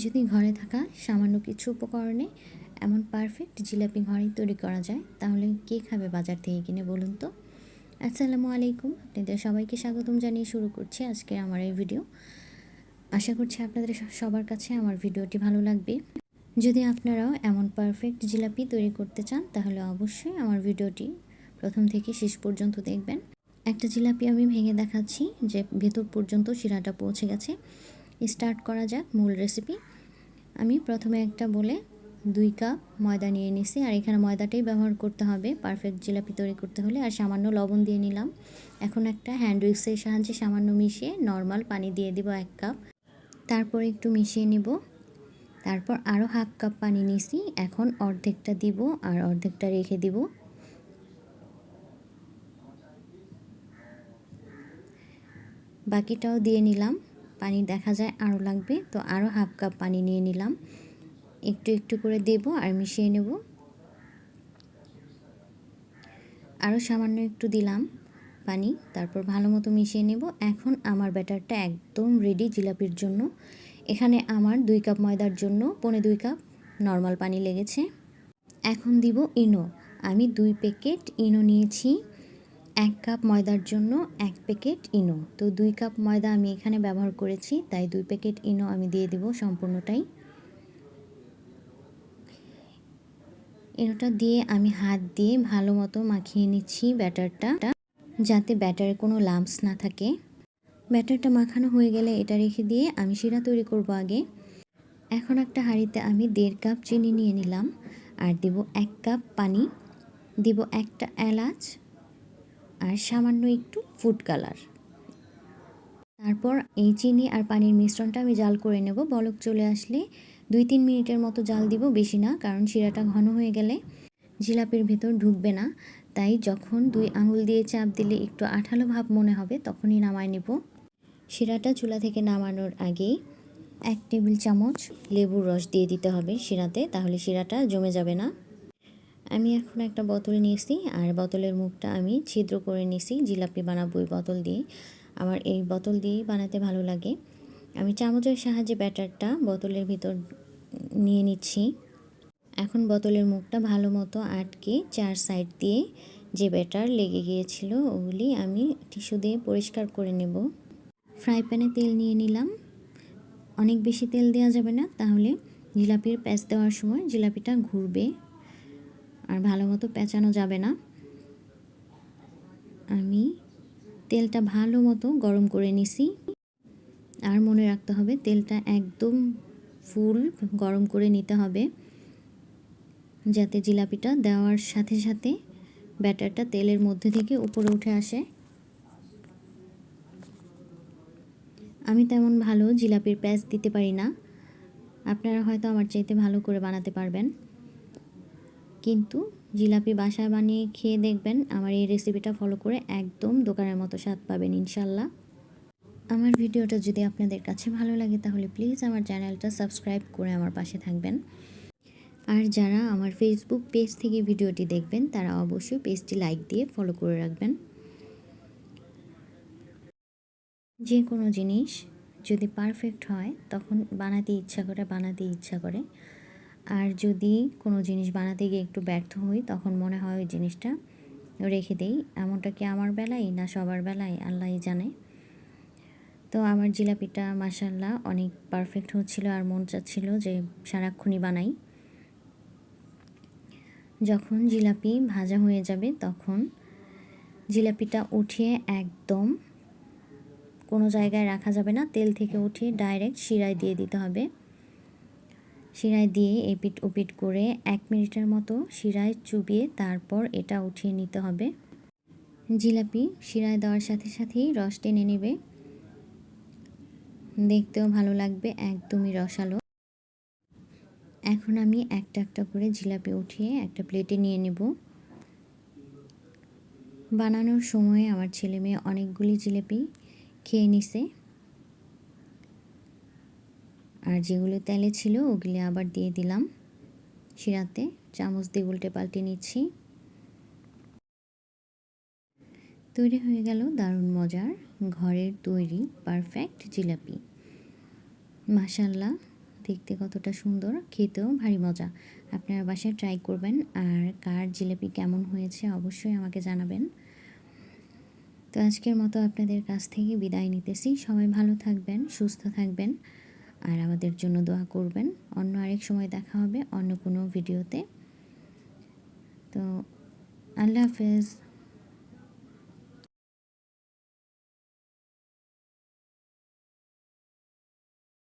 যদি ঘরে থাকা সামান্য কিছু উপকরণে এমন পারফেক্ট জিলাপি ঘরেই তৈরি করা যায়, তাহলে কে খাবে বাজার থেকে কিনে বলুন তো? আসসালামু আলাইকুম, আপনাদের সবাইকে স্বাগতম জানিয়ে শুরু করছি আজকের আমার এই ভিডিও আশা করছি আপনাদের সবার কাছে আমার ভিডিওটি ভালো লাগবে। যদি আপনারাও এমন পারফেক্ট জিলাপি তৈরি করতে চান, তাহলে অবশ্যই আমার ভিডিওটি প্রথম থেকে শেষ পর্যন্ত দেখবেন। একটা জিলাপি আমি ভেঙে দেখাচ্ছি, যে ভেতর পর্যন্ত শিরাটা পৌঁছে গেছে। স্টার্ট করা যাক মূল রেসিপি আমি প্রথমে একটা বলে দুই কাপ ময়দা নিয়ে নিছি, আর এখানে ময়দাটাই ব্যবহার করতে হবে। পারফেক্ট জিলাপি তৈরি করতে হলে, আর সামান্য লবণ দিয়ে নিলাম। এখন একটা হ্যান্ড উইক্সের সাহায্যে সামান্য মিশিয়ে নর্মাল পানি দিয়ে দিব এক কাপ। তারপর একটু মিশিয়ে নিব। তারপর আরও হাফ কাপ পানি নিছি। এখন অর্ধেকটা দিব, আর অর্ধেকটা রেখে দিব। বাকিটাও দিয়ে নিলাম। পানি দেখা যায়, আরও লাগবে। তো আরও হাফ কাপ পানি নিয়ে নিলাম। একটু একটু করে দেব আর মিশিয়ে নেব। আরও সামান্য একটু দিলাম পানি, তারপর ভালো মতো মিশিয়ে নেব। এখন আমার ব্যাটারটা একদম রেডি জিলাপির জন্য। এখানে আমার দুই কাপ ময়দার জন্য, পনে দুই কাপ নর্মাল পানি লেগেছে। এখন দিব ইনো। আমি দুই প্যাকেট ইনো নিয়েছি। এক কাপ ময়দার জন্য এক প্যাকেট ইনো। তো দুই কাপ ময়দা আমি এখানে ব্যবহার করেছি, তাই দুই প্যাকেট ইনো আমি দিয়ে দিব সম্পূর্ণটাই। ইনোটা দিয়ে আমি হাত দিয়ে ভালো মতো মাখিয়ে নিচ্ছি ব্যাটারটা, যাতে ব্যাটারে কোনো লাম্পস না থাকে। ব্যাটারটা মাখানো হয়ে গেলে এটা রেখে দিয়ে আমি শিরা তৈরি করব আগে। এখন একটা হাঁড়িতে আমি দেড় কাপ চিনি নিয়ে নিলাম, আর দেব এক কাপ পানি। দিব একটা এলাচ আর সামান্য একটু ফুড কালার তারপর এই চিনি আর পানির মিশ্রণটা আমি জাল করে নেব। বলক চলে আসলে দুই তিন মিনিটের মতো জাল দিব, বেশি না, কারণ শিরাটা ঘন হয়ে গেলে জিলাপির ভেতর ঢুকবে না। তাই যখন দুই আঙুল দিয়ে চাপ দিলে একটু আঠালো ভাব মনে হবে, তখনই নামায় নেব। শিরাটা চুলা থেকে নামানোর আগেই এক টেবিল চামচ লেবুর রস দিয়ে দিতে হবে শিরাতে, তাহলে শিরাটা জমে যাবে না। আমি এখন একটা বোতল নিয়েছি আর বোতলের মুখটা আমি ছিদ্র করে নিয়েছি, জিলাপি বানাবো ওই বোতল দিয়ে। আমার এই বোতল দিয়েই বানাতে ভালো লাগে। আমি চামচের সাহায্যে ব্যাটারটা বোতলের ভিতর নিয়ে নিচ্ছি। এখন বোতলের মুখটা ভালো মতো আটকে চার সাইড দিয়ে যে ব্যাটার লেগে গিয়েছিল ওগুলি আমি টিস্যু দিয়ে পরিষ্কার করে নেব। ফ্রাই প্যানে তেল নিয়ে নিলাম। অনেক বেশি তেল দেওয়া যাবে না, তাহলে জিলাপির প্যাঁচ দেওয়ার সময় জিলাপিটা ঘুরবে। আর ভালো মতো পেঁচানো যাবে না। আমি তেলটা ভালো মতো গরম করে নিছি। আর মনে রাখতে হবে, তেলটা একদম ফুল গরম করে নিতে হবে, যাতে জিলাপিটা দেওয়ার সাথে সাথে ব্যাটারটা তেলের মধ্যে থেকে উপরে উঠে আসে। আমি তেমন ভালো জিলাপির প্যাঁচ দিতে পারি না। আপনারা হয়তো আমার চাইতে ভালো করে বানাতে পারবেন। কিন্তু জিলাপি বাসায় বানিয়ে খেয়ে দেখবেন আমার এই রেসিপিটা ফলো করে একদম দোকানের মতো স্বাদ পাবেন ইনশাল্লাহ। আমার ভিডিওটা যদি আপনাদের কাছে ভালো লাগে তাহলে প্লিজ আমার চ্যানেলটা সাবস্ক্রাইব করে আমার পাশে থাকবেন। আর যারা আমার ফেসবুক পেজ থেকে ভিডিওটি দেখবেন তারা অবশ্যই পেজটি লাইক দিয়ে ফলো করে রাখবেন। যে কোনো জিনিস যদি পারফেক্ট হয় তখন বানাতে ইচ্ছা করে, বানাতে ইচ্ছা করে। আর যদি কোনো জিনিস বানাতে গিয়ে একটু ব্যর্থ হই, তখন মনে হয় ওই জিনিসটা রেখে দেই। এমনটা কি আমার বেলায় না সবার বেলায়? আল্লাহই জানে। তো আমার জিলাপিটা মাসাল্লাহ অনেক পারফেক্ট হচ্ছিল আর মন চাচ্ছিল যে সারাক্ষণই বানাই। যখন জিলাপি ভাজা হয়ে যাবে, তখন জিলাপিটা উঠিয়ে একদম কোনো জায়গায় রাখা যাবে না। তেল থেকে উঠিয়ে ডাইরেক্ট শিরায় দিয়ে দিতে হবে। শিরায় দিয়ে এপিট ওপিট করে এক মিনিটের মতো শিরায় চুবিয়ে তারপর এটা উঠিয়ে নিতে হবে। জিলাপি শিরায় দেওয়ার সাথে সাথেই রস টেনে নেবে। দেখতেও ভালো লাগবে, একদমই রসালো। এখন আমি একটা একটা করে জিলাপি উঠিয়ে একটা প্লেটে নিয়ে নেব। বানানোর সময় আমার ছেলে মেয়ে অনেকগুলি জিলাপি খেয়ে নিছে। আর যেগুলো তেলে ছিল ওগুলি আবার দিয়ে দিলাম শিরাতে। চামচ দিয়ে উল্টে পাল্টে নিচ্ছি। তৈরি হয়ে গেল দারুণ মজার ঘরের তৈরি পারফেক্ট জিলাপি। মাসাল্লাহ দেখতে কতটা সুন্দর, খেতেও ভারী মজা। আপনারা বাসায় ট্রাই করবেন আর কার জিলেপি কেমন হয়েছে অবশ্যই আমাকে জানাবেন। তো আজকের মতো আপনাদের কাছ থেকে বিদায় নিতেছি। সবাই ভালো থাকবেন, সুস্থ থাকবেন। আর আমাদের জন্য দোয়া করবেন। অন্য আরেক সময় দেখা হবে, অন্য কোনো ভিডিওতে। তো আল্লাহ হাফেজ।